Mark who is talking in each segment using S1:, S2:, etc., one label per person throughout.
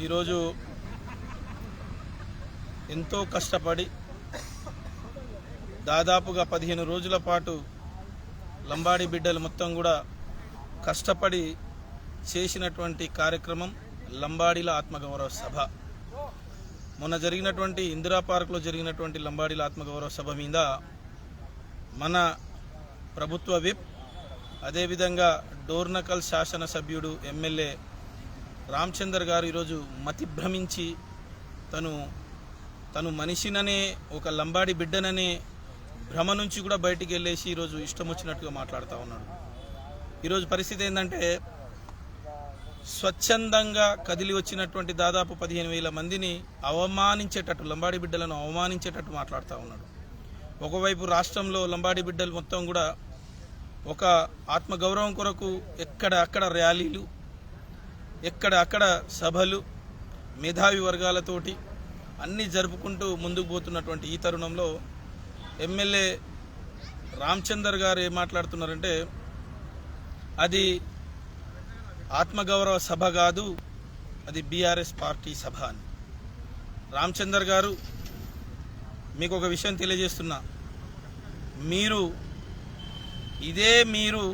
S1: ఈరోజు ఎంతో కష్టపడి దాదాపుగా పదిహేను రోజుల పాటు లంబాడి బిడ్డలు మొత్తం కూడా కష్టపడి చేసినటువంటి కార్యక్రమం లంబాడీల ఆత్మగౌరవ సభ. మొన్న జరిగినటువంటి ఇందిరా పార్క్లో జరిగినటువంటి లంబాడీల ఆత్మగౌరవ సభ మీద మన ప్రభుత్వ విప్ అదేవిధంగా డోర్నకల్ శాసనసభ్యుడు ఎమ్మెల్యే రామచందర్ గారు ఈరోజు మతి భ్రమించి తను తను మనిషిననే ఒక లంబాడి బిడ్డననే భ్రమ నుంచి కూడా బయటికి వెళ్ళేసి ఈరోజు ఇష్టం వచ్చినట్టుగా మాట్లాడుతూ ఉన్నాడు. ఈరోజు పరిస్థితి ఏంటంటే స్వచ్ఛందంగా కదిలి వచ్చినటువంటి దాదాపు పదిహేను వేల మందిని అవమానించేటట్టు లంబాడి బిడ్డలను అవమానించేటట్టు మాట్లాడుతూ ఉన్నాడు. ఒకవైపు రాష్ట్రంలో లంబాడి బిడ్డలు మొత్తం కూడా ఒక ఆత్మగౌరవం కొరకు ఎక్కడ అక్కడ ర్యాలీలు ఎక్కడ అక్కడ సభలు మేధావి వర్గాలతోటి అన్నీ జరుపుకుంటూ ముందుకు పోతున్నటువంటి ఈ తరుణంలో ఎమ్మెల్యే రామచందర్ గారు ఏం మాట్లాడుతున్నారంటే అది ఆత్మగౌరవ సభ కాదు అది బీఆర్ఎస్ పార్టీ సభ అని. రామచందర్ గారు మీకు ఒక విషయం తెలియజేస్తున్నా. మీరు ఇదే మీరు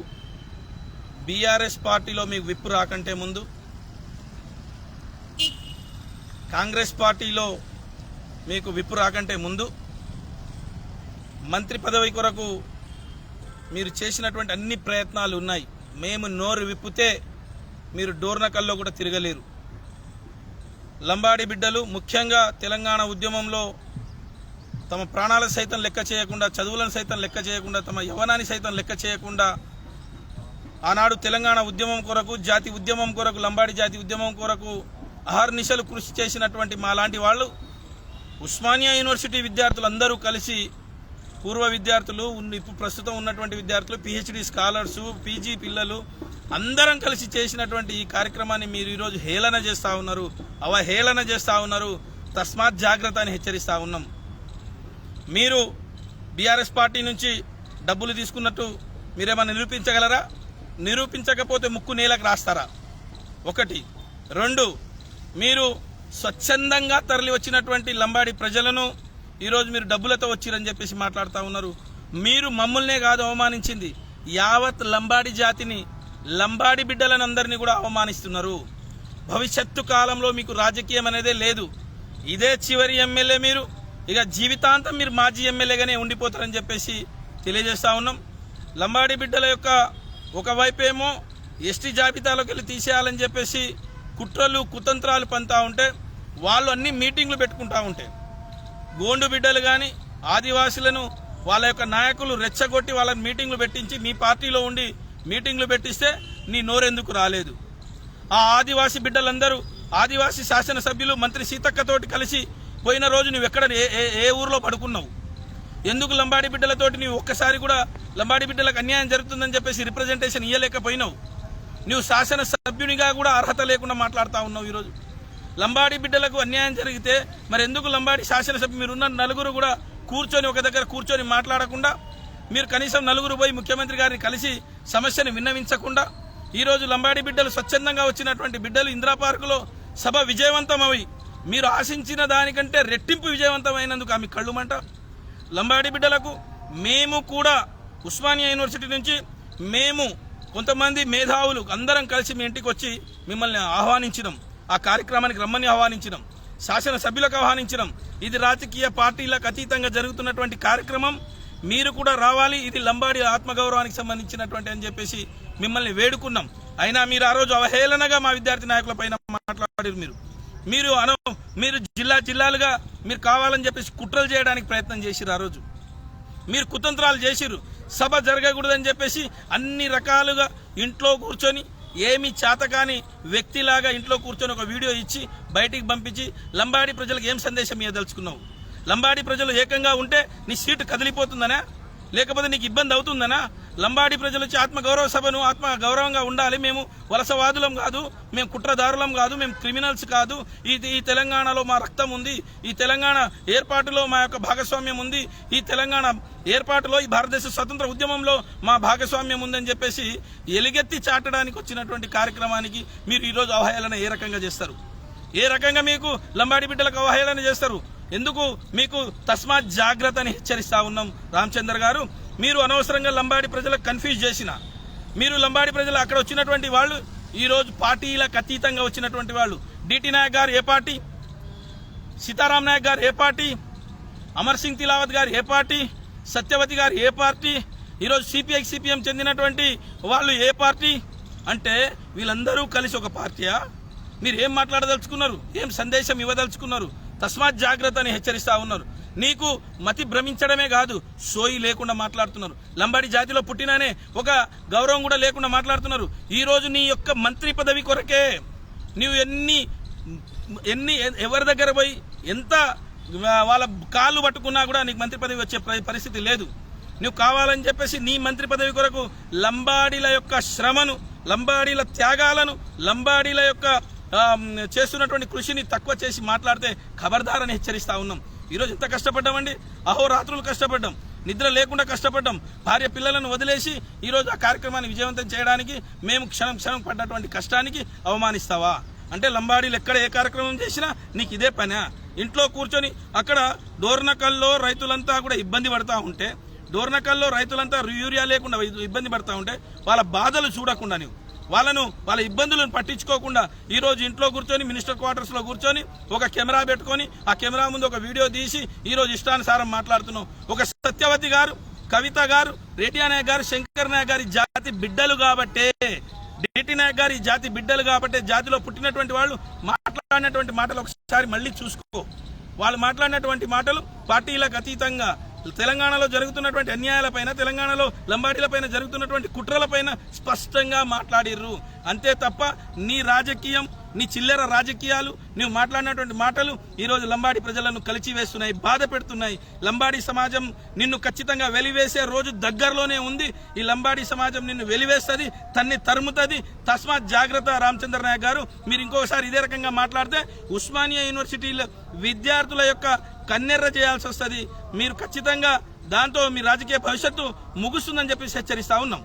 S1: బీఆర్ఎస్ పార్టీలో మీకు విప్పు రాకంటే ముందు కాంగ్రెస్ పార్టీలో మీకు విప్పు రాకంటే ముందు మంత్రి పదవి కొరకు మీరు చేసినటువంటి అన్ని ప్రయత్నాలు ఉన్నాయి. మేము నోరు విప్పితే మీరు డోర్నకల్లో కూడా తిరగలేరు. లంబాడి బిడ్డలు ముఖ్యంగా తెలంగాణ ఉద్యమంలో తమ ప్రాణాలను సైతం లెక్క చేయకుండా చదువులను సైతం లెక్క చేయకుండా తమ యవనాన్ని సైతం లెక్క చేయకుండా ఆనాడు తెలంగాణ ఉద్యమం కొరకు జాతి ఉద్యమం కొరకు లంబాడి జాతి ఉద్యమం కొరకు అహర్నిశలు కృషి చేసినటువంటి మాలాంటి వాళ్ళు ఉస్మానియా యూనివర్సిటీ విద్యార్థులందరూ కలిసి పూర్వ విద్యార్థులు ఇప్పుడు ప్రస్తుతం ఉన్నటువంటి విద్యార్థులు పిహెచ్డి స్కాలర్స్ పీజీ పిల్లలు అందరం కలిసి చేసినటువంటి ఈ కార్యక్రమాన్ని మీరు ఈరోజు హేళన చేస్తూ ఉన్నారు అవహేళన చేస్తూ ఉన్నారు తస్మాత్ జాగ్రత్త అని హెచ్చరిస్తూ ఉన్నాం. మీరు బీఆర్ఎస్ పార్టీ నుంచి డబ్బులు తీసుకున్నట్టు మీరేమన్నా నిరూపించగలరా? నిరూపించకపోతే ముక్కు నేలకు రాస్తారా? ఒకటి. రెండు. మీరు స్వచ్ఛందంగా తరలి వచ్చినటువంటి లంబాడి ప్రజలను ఈరోజు మీరు డబ్బులతో వచ్చిరని చెప్పేసి మాట్లాడుతూ ఉన్నారు. మీరు మమ్మల్నే కాదు అవమానించింది. యావత్ లంబాడి జాతిని లంబాడి బిడ్డలను అందరినీ కూడా అవమానిస్తున్నారు. భవిష్యత్తు కాలంలో మీకు రాజకీయం అనేదే లేదు. ఇదే చివరి ఎమ్మెల్యే మీరు. ఇక జీవితాంతం మీరు మాజీ ఎమ్మెల్యేగానే ఉండిపోతారని చెప్పేసి తెలియజేస్తా ఉన్నాం. లంబాడి బిడ్డల యొక్క ఒకవైపేమో ఎస్టీ జాబితాలోకి వెళ్ళి తీసేయాలని చెప్పేసి కుట్రలు కుతంత్రాలు పంతా ఉంటే వాళ్ళు అన్ని మీటింగ్లు పెట్టుకుంటా ఉంటాయి గోండు బిడ్డలు కానీ ఆదివాసులను వాళ్ళ యొక్క నాయకులు రెచ్చగొట్టి వాళ్ళని మీటింగ్లు పెట్టించి మీ పార్టీలో ఉండి మీటింగ్లు పెట్టిస్తే నీ నోరెందుకు రాలేదు. ఆ ఆదివాసీ బిడ్డలందరూ ఆదివాసీ శాసనసభ్యులు మంత్రి సీతక్కతోటి కలిసి పోయిన రోజు నువ్వు ఎక్కడ ఏ ఏ- ఏ పడుకున్నావు? ఎందుకు లంబాడి బిడ్డలతోటి నీవు ఒక్కసారి కూడా లంబాడి బిడ్డలకు అన్యాయం జరుగుతుందని చెప్పేసి రిప్రజెంటేషన్ ఇయ్యలేకపోయినావు? నువ్వు శాసన సభ్యునిగా కూడా అర్హత లేకుండా మాట్లాడుతూ ఉన్నావు ఈరోజు. లంబాడి బిడ్డలకు అన్యాయం జరిగితే మరి ఎందుకు లంబాడి శాసనసభ్యు మీరున్న నలుగురు కూడా కూర్చొని ఒక దగ్గర కూర్చొని మాట్లాడకుండా మీరు కనీసం నలుగురు పోయి ముఖ్యమంత్రి గారిని కలిసి సమస్యను విన్నవించకుండా ఈరోజు లంబాడి బిడ్డలు స్వచ్ఛందంగా వచ్చినటువంటి బిడ్డలు ఇందిరా పార్కులో సభ విజయవంతమవి. మీరు ఆశించిన దానికంటే రెట్టింపు విజయవంతమైనందుకు ఆమె కళ్ళుమంట లంబాడి బిడ్డలకు మేము కూడా ఉస్మానియా యూనివర్సిటీ నుంచి మేము కొంతమంది మేధావులు అందరం కలిసి మీ ఇంటికి వచ్చి మిమ్మల్ని ఆహ్వానించినాం. ఆ కార్యక్రమానికి రమ్మని ఆహ్వానించినాం. శాసన సభ్యులకు ఆహ్వానించినాం. ఇది రాజకీయ పార్టీలకు అతీతంగా జరుగుతున్నటువంటి కార్యక్రమం. మీరు కూడా రావాలి. ఇది లంబాడి ఆత్మగౌరవానికి సంబంధించినటువంటి అని చెప్పేసి మిమ్మల్ని వేడుకున్నాం. అయినా మీరు ఆ రోజు అవహేళనగా మా విద్యార్థి నాయకుల పైన మాట్లాడారు మీరు. మీరు అన మీరు జిల్లా జిల్లాలుగా మీరు కావాలని చెప్పేసి కుట్రలు చేయడానికి ప్రయత్నం చేసిరు ఆ రోజు. మీరు కుతంత్రాలు చేసిరు సభ జరగకూడదని చెప్పేసి అన్ని రకాలుగా ఇంట్లో కూర్చొని ఏమి చేతకాని వ్యక్తిలాగా ఇంట్లో కూర్చొని ఒక వీడియో ఇచ్చి బయటికి పంపించి లంబాడి ప్రజలకు ఏం సందేశం ఇవ్వదలుచుకున్నావు లంబాడి ప్రజలు ఏకంగా ఉంటే నీ సీటు కదిలిపోతుందనే లేకపోతే నీకు ఇబ్బంది అవుతుందనా? లంబాడి ప్రజలు వచ్చి ఆత్మ గౌరవ సభను ఆత్మ గౌరవంగా ఉండాలి. మేము వలసవాదులం కాదు మేము కుట్రదారులం కాదు మేము క్రిమినల్స్ కాదు. ఈ ఈ తెలంగాణలో మా రక్తం ఉంది ఈ తెలంగాణ ఏర్పాటులో మా యొక్క భాగస్వామ్యం ఉంది ఈ తెలంగాణ ఏర్పాటులో ఈ భారతదేశ స్వతంత్ర ఉద్యమంలో మా భాగస్వామ్యం ఉందని చెప్పేసి ఎలుగెత్తి చాటడానికి వచ్చినటువంటి కార్యక్రమానికి మీరు ఈరోజు అవహేళన ఏ రకంగా చేస్తారు? ఏ రకంగా మీకు లంబాడి బిడ్డలకు అవహేళన చేస్తారు? ఎందుకు మీకు తస్మాత్ జాగ్రత్తని హెచ్చరిస్తా ఉన్నాం రామచంద్ర గారు? మీరు అనవసరంగా లంబాడి ప్రజలకు కన్ఫ్యూజ్ చేసిన మీరు లంబాడి ప్రజలు అక్కడ వచ్చినటువంటి వాళ్ళు ఈరోజు పార్టీలకు అతీతంగా వచ్చినటువంటి వాళ్ళు. డిటి నాయక్ గారు ఏ పార్టీ? సీతారాం నాయక్ గారు ఏ పార్టీ? అమర్ సింగ్ తిలావత్ గారు ఏ పార్టీ? సత్యవతి గారు ఏ పార్టీ? ఈరోజు సిపిఐ సిపిఎం చెందినటువంటి వాళ్ళు ఏ పార్టీ? అంటే వీళ్ళందరూ కలిసి ఒక పార్టీయా? మీరు ఏం మాట్లాడదలుచుకున్నారు? ఏం సందేశం ఇవ్వదలుచుకున్నారు? తస్మాత్ జాగ్రత్త అని హెచ్చరిస్తా ఉన్నారు. నీకు మతి భ్రమించడమే కాదు సోయి లేకుండా మాట్లాడుతున్నారు. లంబాడి జాతిలో పుట్టిననే ఒక గౌరవం కూడా లేకుండా మాట్లాడుతున్నారు. ఈ రోజు నీ యొక్క మంత్రి పదవి కొరకే నీవు ఎన్ని ఎన్ని ఎవరి దగ్గర పోయి ఎంత వాళ్ళ కాళ్ళు పట్టుకున్నా కూడా నీకు మంత్రి పదవి వచ్చే పరిస్థితి లేదు. నువ్వు కావాలని చెప్పేసి నీ మంత్రి పదవి కొరకు లంబాడీల యొక్క శ్రమను లంబాడీల త్యాగాలను లంబాడీల యొక్క చేస్తున్నటువంటి కృషిని తక్కువ చేసి మాట్లాడితే ఖబర్దారని హెచ్చరిస్తా ఉన్నాం. ఈరోజు ఎంత కష్టపడ్డామండి? అహోరాత్రులు కష్టపడ్డాం. నిద్ర లేకుండా కష్టపడ్డాం. భార్య పిల్లలను వదిలేసి ఈరోజు ఆ కార్యక్రమాన్ని విజయవంతం చేయడానికి మేము క్షణం క్షణం పడ్డటువంటి కష్టానికి అవమానిస్తావా? అంటే లంబాడీలు ఎక్కడ ఏ కార్యక్రమం చేసినా నీకు ఇదే పనా. ఇంట్లో కూర్చొని అక్కడ డోర్నకల్లో రైతులంతా కూడా ఇబ్బంది పడతా ఉంటే డోర్నకల్లో రైతులంతా యూరియా లేకుండా ఇబ్బంది పడతా ఉంటే వాళ్ళ బాధలు చూడకుండా నీవు. వాళ్ళను వాళ్ళ ఇబ్బందులను పట్టించుకోకుండా ఈరోజు ఇంట్లో కూర్చొని మినిస్టర్ క్వార్టర్స్లో కూర్చొని ఒక కెమెరా పెట్టుకొని ఆ కెమెరా ముందు ఒక వీడియో తీసి ఈరోజు ఇష్టానుసారం మాట్లాడుతున్నాం. ఒక సత్యవతి గారు కవిత గారు రెడ్డి నాయక్ గారు శంకర్ నాయక్ గారి జాతి బిడ్డలు కాబట్టే డిటి నాయక్ గారి జాతి బిడ్డలు కాబట్టే జాతిలో పుట్టినటువంటి వాళ్ళు మాట్లాడినటువంటి మాటలు ఒకసారి మళ్ళీ చూసుకో. వాళ్ళు మాట్లాడినటువంటి మాటలు పార్టీలకు అతీతంగా తెలంగాణలో జరుగుతున్నటువంటి అన్యాయాలపైన తెలంగాణలో లంబాడీలపైన జరుగుతున్నటువంటి కుట్రలపైన స్పష్టంగా మాట్లాడిర్రు. అంతే తప్ప నీ రాజకీయం నీ చిల్లర రాజకీయాలు నువ్వు మాట్లాడినటువంటి మాటలు ఈరోజు లంబాడి ప్రజలను కలిచివేస్తున్నాయి బాధ పెడుతున్నాయి. లంబాడి సమాజం నిన్ను ఖచ్చితంగా వెలివేసే రోజు దగ్గరలోనే ఉంది. ఈ లంబాడి సమాజం నిన్ను వెలివేస్తుంది తన్ని తరుముతుంది. తస్మాత్ జాగ్రత్త రామచంద్ర నాయక్ గారు. మీరు ఇంకొకసారి ఇదే రకంగా మాట్లాడితే ఉస్మానియా యూనివర్సిటీల విద్యార్థుల యొక్క కన్నెర్ర చేయాల్సి వస్తుంది. మీరు ఖచ్చితంగా దాంతో మీ రాజకీయ భవిష్యత్తు ముగుస్తుందని చెప్పేసి హెచ్చరిస్తా ఉన్నాం.